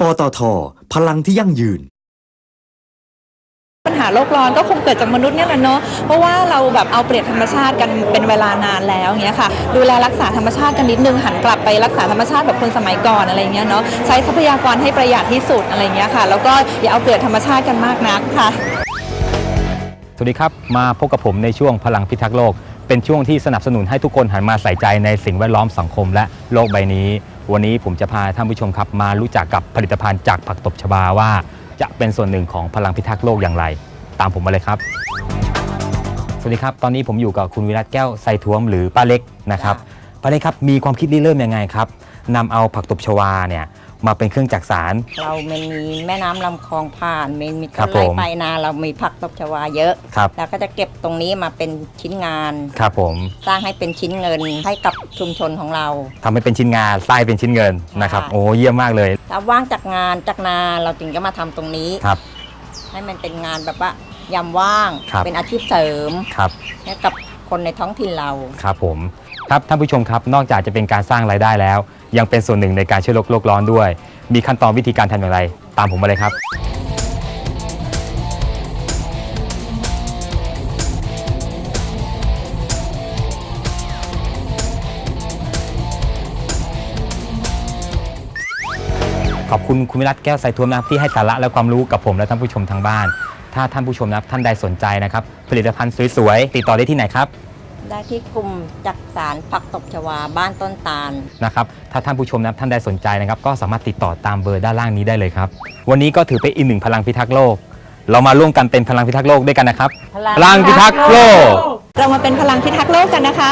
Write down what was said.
ปตท พลังที่ยั่งยืน ปัญหาโลกร้อนก็คงเกิดจากมนุษย์เนี่ยแหละเนาะ เพราะว่าเราแบบเอาเปรียบธรรมชาติกันเป็นเวลานานแล้วอย่างเงี้ยค่ะ ดูแลรักษาธรรมชาติกันนิดนึงหันกลับไปรักษาธรรมชาติแบบคนสมัยก่อนอะไรเงี้ยเนาะ ใช้ทรัพยากรให้ประหยัดที่สุดอะไรเงี้ยค่ะ แล้วก็อย่าเอาเปรียบธรรมชาติกันมากนักค่ะ สวัสดีครับ มาพบกับผมในช่วงพลังพิทักษ์โลก เป็นช่วงที่สนับสนุนให้ทุกคนหันมาใส่ใจในสิ่งแวดล้อมสังคมและโลกใบนี้ วันนี้ผมจะพาท่านผู้ชมครับมารู้จักกับผลิตภัณฑ์จากผักตบชบาว่า จะเป็นส่วนหนึ่งของพลังพิทักษ์โลกอย่างไร ตามผมมาเลยครับ สวัสดีครับ ตอนนี้ผมอยู่กับคุณวิรัตแก้วไซท้วมหรือป้าเล็กนะครับป้าเล็กครับมีความคิดริเริ่มยังไงครับนำเอาผักตบชวาเนี่ย มาเป็นเครื่องจักสาร เรามันมีแม่น้ำลำคลองผ่านมันมีครัต้บนไร่ผมไปนาเรามีผักตบชวาเยอะ ครับเราก็จะเก็บตรงนี้มาเป็นชิ้นงาน ครับผมสร้างให้เป็นชิ้นเงินให้กับชุมชนของเรา ทำให้เป็นชิ้นงานไส้เป็นชิ้นเงินนะครับใช่โอ้เยี่ยมมากเลยถ้าว่างจากงานจากนาเราจึงก็มาทำตรงนี้ ครับ ให้มันเป็นงานแบบว่ายามว่าง ครับ เป็นอาชีพเสริมครับ ให้กับ คนในท้องถิ่นเราครับผมครับท่านผู้ชมครับนอกจากจะเป็นการสร้างรายได้แล้ว ยังเป็นส่วนหนึ่งในการช่วยโลกโลกร้อนด้วย มีขั้นตอนวิธีการทำอย่างไร ตามผมมาเลยครับ ขอบคุณคุณวิรัตแก้วไซทวมนะครับที่ให้สาระและความรู้กับผมและท่านผู้ชมทางบ้าน ถ้าท่านผู้ชมนะครับท่านใดสนใจนะครับ ผลิตภัณฑ์สวยๆ ติดต่อได้ที่ไหนครับได้ที่กลุ่มจักสารผักตบชวาบ้านต้นตาลนะครับถ้าท่านผู้ชมนะครับท่านใดสนใจนะครับ ก็สามารถติดต่อตามเบอร์ด้านล่างนี้ได้เลยครับ วันนี้ก็ถือเป็นอีกหนึ่งพลังพิทักษ์โลก เรามาร่วมกันเป็นพลังพิทักษ์โลกด้วยกันนะครับ พลังพลังพิทักษ์โลก เรามาเป็นพลังพิทักษ์โลกกันนะคะ